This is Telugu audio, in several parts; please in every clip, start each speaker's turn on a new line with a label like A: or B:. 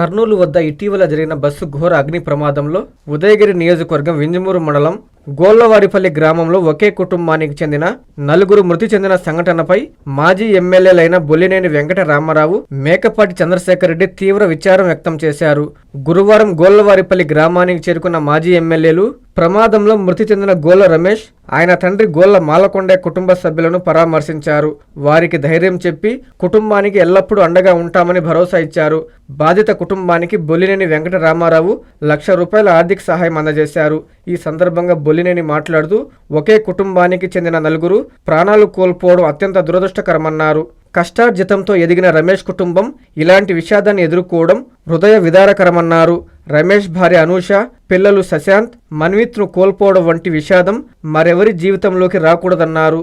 A: కర్నూలు వద్ద ఇటీవల జరిగిన బస్సు ఘోర అగ్ని ప్రమాదంలో ఉదయగిరి నియోజకవర్గం వింజమూరు మండలం గోళ్ళవారిపల్లి గ్రామంలో ఒకే కుటుంబానికి చెందిన నలుగురు మృతి చెందిన సంఘటనపై మాజీ ఎమ్మెల్యేలైన బొల్లినేని వెంకట రామారావు మేకపాటి చంద్రశేఖర్ రెడ్డి తీవ్ర విచారం వ్యక్తం చేశారు. గురువారం గోళ్ళవారిపల్లి గ్రామానికి చేరుకున్న మాజీ ఎమ్మెల్యేలు ప్రమాదంలో మృతి చెందిన గోల రమేష్ ఆయన తండ్రి గోళ్ళ మాలకొండ కుటుంబ సభ్యులను పరామర్శించారు. వారికి ధైర్యం చెప్పి కుటుంబానికి ఎల్లప్పుడూ అండగా ఉంటామని భరోసా ఇచ్చారు. బాధిత కుటుంబానికి బొల్లినేని వెంకటరామారావు లక్ష రూపాయల ఆర్థిక సహాయం అందజేశారు. ఈ సందర్భంగా బొల్లినేని మాట్లాడుతూ ఒకే కుటుంబానికి చెందిన నలుగురు ప్రాణాలు కోల్పోవడం అత్యంత దురదృష్టకరమన్నారు. కష్టార్జితంతో ఎదిగిన రమేష్ కుటుంబం ఇలాంటి విషాదాన్ని ఎదుర్కోవడం హృదయ విదారకరమన్నారు. రమేష్ భార్య అనూష పిల్లలు శశాంత్ మన్విత్ను కోల్పోవడం వంటి విషాదం మరెవరి జీవితంలోకి రాకూడదన్నారు.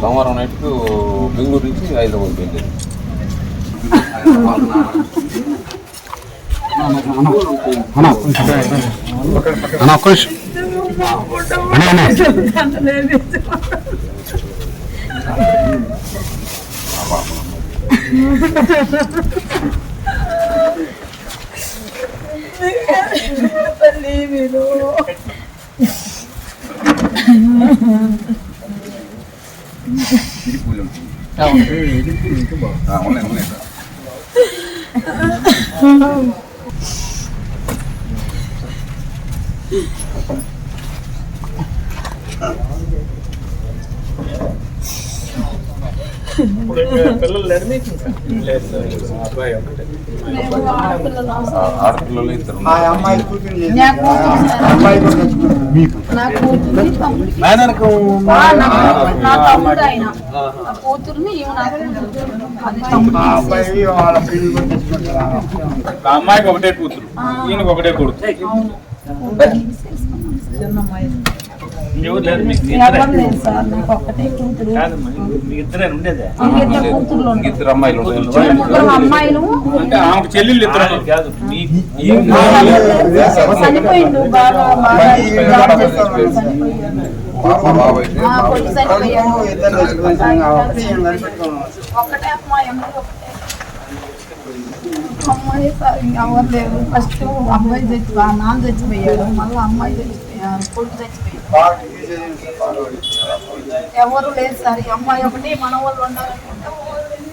B: సోమవారం నైట్కు బెంగళూరు నుంచి హైదరాబాద్
C: అన్న. ఒక్క నిమిషం అన్న అన్న
D: తల్లి మీరు
B: ఆ, ఆడపిల్లలు ఇద్దరు
E: అమ్మాయికి ఒకటే కూతురు. ఈయనకి ఒకటే కొడుకు. ఎవరు
D: లేదు సార్ నాకు ఒక్కటే కూతురు.
E: ఇద్దరే
B: అమ్మాయిలు
D: అమ్మాయిలు.
E: చెల్లెళ్ళు ఇద్దరు కాదు
D: చనిపోయిండు బాగా అమ్మాయి అమ్మాయి ఒకటే అమ్మాయి ఇంకా ఎవరు లేరు. ఫస్ట్ అబ్బాయి చచ్చి ఆ నాన్న చచ్చిపోయాడు. మళ్ళీ అమ్మాయి చచ్చిపోయాడు ఎవరు లేదు సార్ ఈ అమ్మాయి ఒకటి మన వాళ్ళు ఉండాలనుకుంటే ఎవరు లేరు.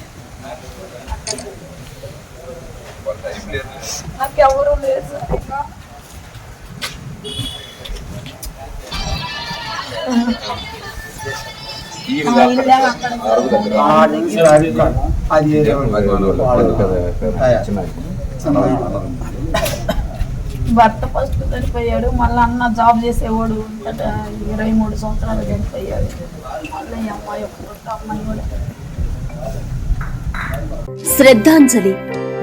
D: నాకు ఎవరు లేదు సార్ ఇంకా.
C: అది
B: చిన్న
D: భర్త ఫస్ట్ చనిపోయాడు మళ్ళీ అన్న జాబ్ చేసేవాడు ఇరవై మూడు సంవత్సరాలు చనిపోయాడు. మళ్ళీ అమ్మాయి ఒక అమ్మాయి కూడా.
F: శ్రద్ధాంజలి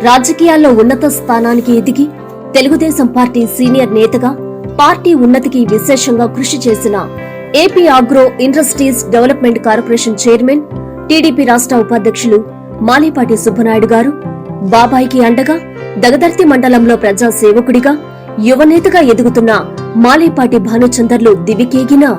F: రాజకీయాల్లో ఉన్నత స్థానానికి ఎదిగి తెలుగుదేశం పార్టీ సీనియర్ నేతగా పార్టీ ఉన్నతికి విశేషంగా కృషి చేసిన AP agro industries development corporation chairman TDP రాష్ట్ర ఉపాధ్యక్షులు మాలేపాటి సుబ్బనాయుడు గారు బాబాయికి అండగా దగదర్తి మండలంలో ప్రజా సేవకుడిగా యువనేతగా ఎదుగుతున్న మాలేపాటి భానుచందర్లు దివికేగినా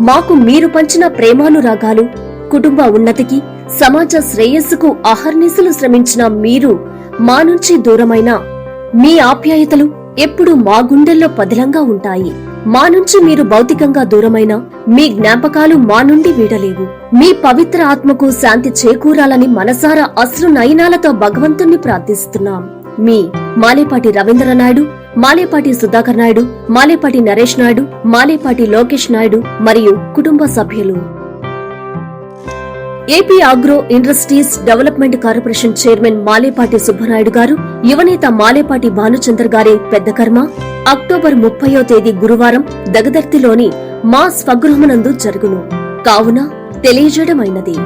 F: మాకు మీరు పంచిన ప్రేమానురాగాలు కుటుంబ ఉన్నతికి సమాజ శ్రేయస్సుకు అహర్నిశలు శ్రమించిన మీరు మా నుంచి దూరమైన మీ ఆప్యాయతలు ఎప్పుడు మా గుండెల్లో పదిలంగా ఉంటాయి. మా నుంచి మీరు భౌతికంగా దూరమైన మీ జ్ఞాపకాలు మా నుండి వీడలేవు. మీ పవిత్ర ఆత్మకు శాంతి చేకూరాలని మనసారా అశ్రు నయనాలతో భగవంతుణ్ణి ప్రార్థిస్తున్నాం. మీ మాలేపాటి రవీంద్రనాయుడు మాలేపాటి సుధాకర్ నాయుడు మాలేపాటి నరేష్ నాయుడు మాలేపాటి లోకేష్ నాయుడు మరియు కుటుంబ సభ్యులు. AP agro industries development corporation chairman Malepati Subbanaidu గారు యువనేత మాలేపాటి భానుచందర్ గారి పెద్ద కర్మ అక్టోబర్ ముప్పయో తేదీ గురువారం దగదర్తిలోని మా స్వగృహమునందు జరుగును. కావున తెలియజేయడమైనది.